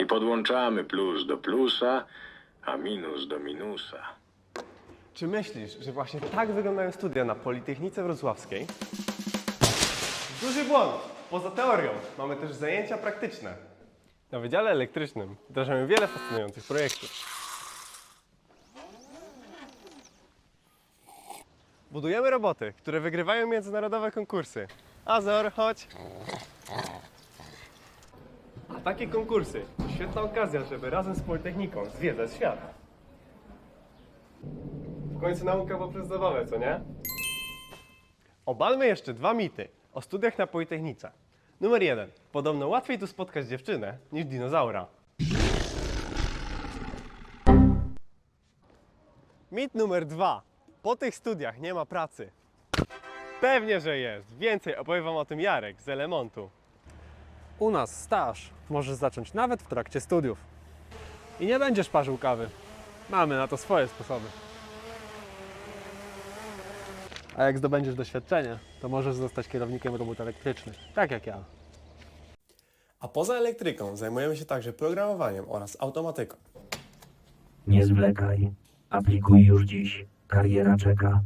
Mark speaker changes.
Speaker 1: I podłączamy plus do plusa, a minus do minusa.
Speaker 2: Czy myślisz, że właśnie tak wyglądają studia na Politechnice Wrocławskiej? Duży błąd! Poza teorią mamy też zajęcia praktyczne. Na Wydziale Elektrycznym wdrażamy wiele fascynujących projektów. Budujemy roboty, które wygrywają międzynarodowe konkursy. Azor, chodź! A takie konkursy świetna okazja, żeby razem z Politechniką zwiedzać świat. W końcu nauka poprzez zabawę, co nie? Obalmy jeszcze dwa mity o studiach na Politechnice. Numer jeden. Podobno łatwiej tu spotkać dziewczynę niż dinozaura. Mit numer dwa. Po tych studiach nie ma pracy. Pewnie, że jest. Więcej opowie Wam o tym Jarek z Elemontu.
Speaker 3: U nas staż możesz zacząć nawet w trakcie studiów. I nie będziesz parzył kawy. Mamy na to swoje sposoby. A jak zdobędziesz doświadczenie, to możesz zostać kierownikiem robót elektrycznych, tak jak ja.
Speaker 2: A poza elektryką zajmujemy się także programowaniem oraz automatyką.
Speaker 4: Nie zwlekaj. Aplikuj już dziś. Kariera czeka.